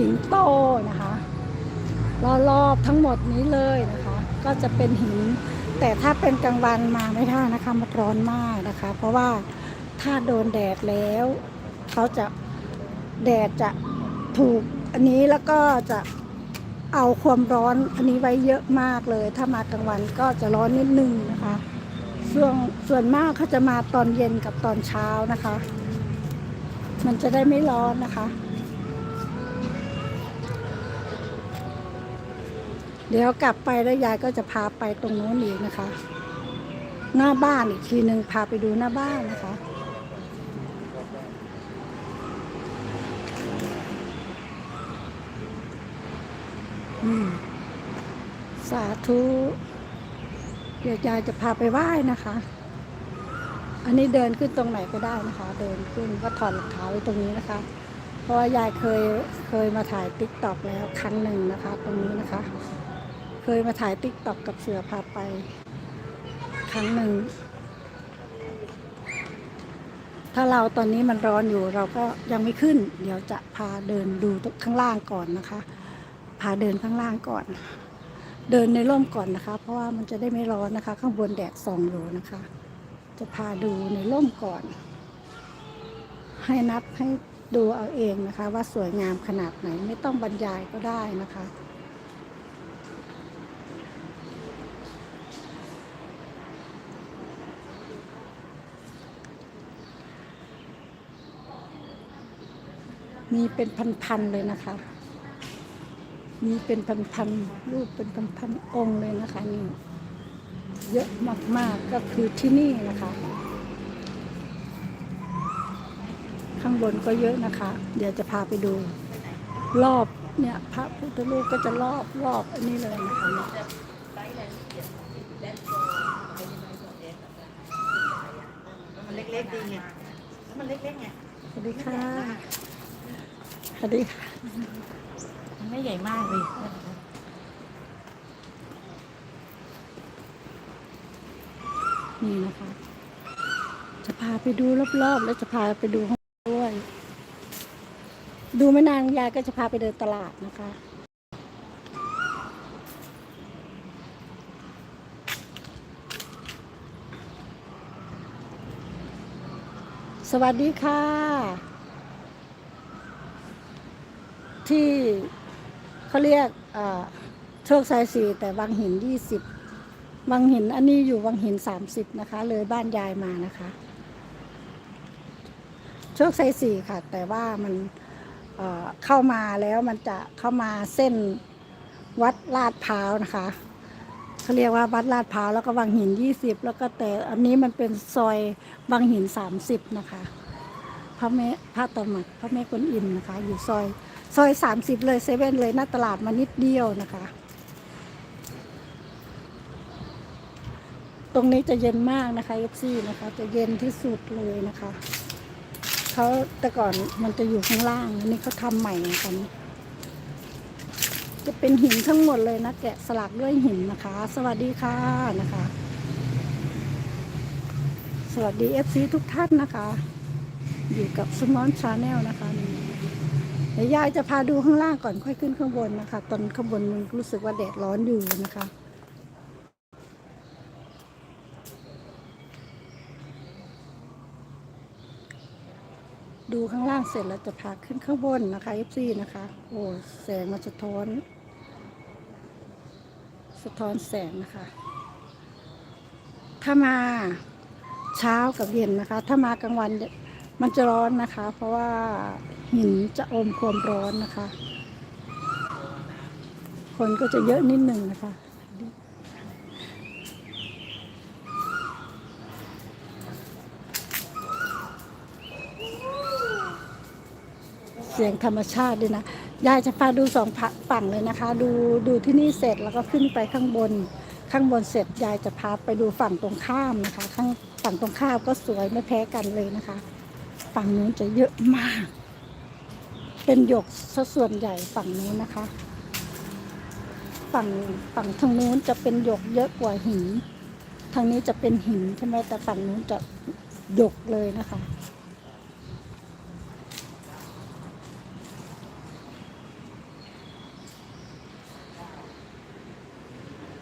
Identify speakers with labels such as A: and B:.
A: สิงโตนะคะรอบๆทั้งหมดนี้เลยนะคะ ก็จะเป็นหิน แต่ถ้าเป็นกลางวันมาไม่ได้นะคะมันร้อนมากนะคะ เพราะว่าถ้าโดนแดดแล้วเขาจะแดดจะถูกอันนี้แล้วก็จะเอาความร้อนอันนี้ไว้เยอะมากเลย ถ้ามากลางวันก็จะร้อนนิดนึงนะคะ ส่วนส่วนมากเขาจะมาตอนเย็นกับตอนเช้านะคะ มันจะได้ไม่ร้อนนะคะ เดี๋ยวกลับไปแล้วยายก็จะพาไปตรงนู้นอีกนะคะ หน้าบ้านอีกทีหนึ่งพาไปดูหน้าบ้านนะคะอืมสาธุ เดี๋ยวยายจะพาไปไหว้นะคะ อันนี้เดินขึ้นตรงไหนก็ได้นะคะ เดินขึ้นก็ถอดรองเท้าไว้ตรงนี้นะคะ เพราะว่ายายเคยเคยมาถ่ายติ๊กต็อกแล้วครั้งหนึ่งนะคะ ตรงนี้นะคะ ยมาถ่ายติ๊กต็อกกับเสือพาไป ครั้งหนึ่ง ถ้าเราตอนนี้มันร้อนอยู่เราก็ยังไม่ขึ้น เดี๋ยวจะพาเดินดูข้างล่างก่อนนะคะ พาเดินข้างล่างก่อน เดินในร่มก่อนนะคะ เพราะว่ามันจะได้ไม่ร้อนนะคะ ข้างบนแดดส่องอยู่นะคะ จะพาดูในร่มก่อน ให้นับให้ดูเอาเองนะคะ ว่าสวยงามขนาดไหนไม่ต้องบรรยายก็ได้นะคะ มีเป็นพันๆเลยนะคะ มีเป็นพันๆรูปเป็นพันๆองค์เลยนะคะนี่เยอะมากๆก็คือที่นี่นะคะ ข้างบนก็เยอะนะคะ เดี๋ยวจะพาไปดู รอบเนี่ยพระพุทธรูปก็จะรอบรอบอันนี้เลยนะคะเนี่ย
B: มันเล็กๆดีไงมันเล็กๆไง
A: สวัสดีค่ะ สวัสดีค่ะ
B: มันไม่ใหญ่มากเลย
A: นี่นะคะ จะพาไปดูรอบๆ แล้วจะพาไปดูห้องด้วย ดูไม่นานยายก็จะพาไปเดินตลาดนะคะ สวัสดีค่ะ ที่เขาเรียกโชคชัยสี่แต่วังหินยี่สิบวังหินอันนี้อยู่วังหินสามสิบนะคะ เลยบ้านยายมานะคะ โชคชัยสี่ค่ะ แต่ว่ามันเเข้ามาแล้วมันจะเข้ามาเส้นวัดลาดพร้าวนะคะเขาเรียกว่าวัดลาดพร้าวแล้วก็วังหินยี่สิบแล้วก็แต่อันนี้มันเป็นซอยวังหินสามสิบนะคะพระแม่พระตำหนักพระแม่กวนอิมนะคะ อยู่ซอย ซอยสามสิบเลยเซเว่นเลยหน้าตลาดมานิดเดียวนะคะ ตรงนี้จะเย็นมากนะคะเอฟซีนะคะ จะเย็นที่สุดเลยนะคะเขาแต่ก่อนมันจะอยู่ข้างล่างอันนี้เขาทำใหม่กันจะเป็นหินทั้งหมดเลยนะ แกะสลักด้วยหินนะคะ สวัสดีค่ะนะคะ สวัสดีเอฟซีทุกท่านนะคะ อยู่กับสมอนชาแนลนะคะนี่ เดี๋ยวยายจะพาดูข้างล่างก่อนค่อยขึ้นข้างบนนะคะ ตอนข้างบนมันรู้สึกว่าแดดร้อนอยู่นะคะดูข้างล่างเสร็จแล้วจะพาขึ้นข้างบนนะคะ FC นะคะ โอ้แสงมันสะท้อน สะท้อนแสงนะคะ ถ้ามาเช้ากับเย็นนะคะ ถ้ามากลางวันมันจะร้อนนะคะ เพราะว่า หินจะอมความร้อนนะคะ คนก็จะเยอะนิดหนึ่งนะคะเสียงธรรมชาติด้วยนะ ยายจะพาดูสองฝั่งเลยนะคะ ดูดูที่นี่เสร็จแล้วก็ขึ้นไปข้างบน ข้างบนเสร็จยายจะพาไปดูฝั่งตรงข้ามนะคะ ข้างฝั่งตรงข้ามก็สวยไม่แพ้กันเลยนะคะ ฝั่งนู้นจะเยอะมาก เป็นหยกซะส่วนใหญ่ฝั่งนู้นนะคะ ฝั่งฝั่งทางนู้นจะเป็นหยกเยอะกว่าหินทางนี้จะเป็นหินใช่ไหมแต่ฝั่งนู้นจะหยกเลยนะคะ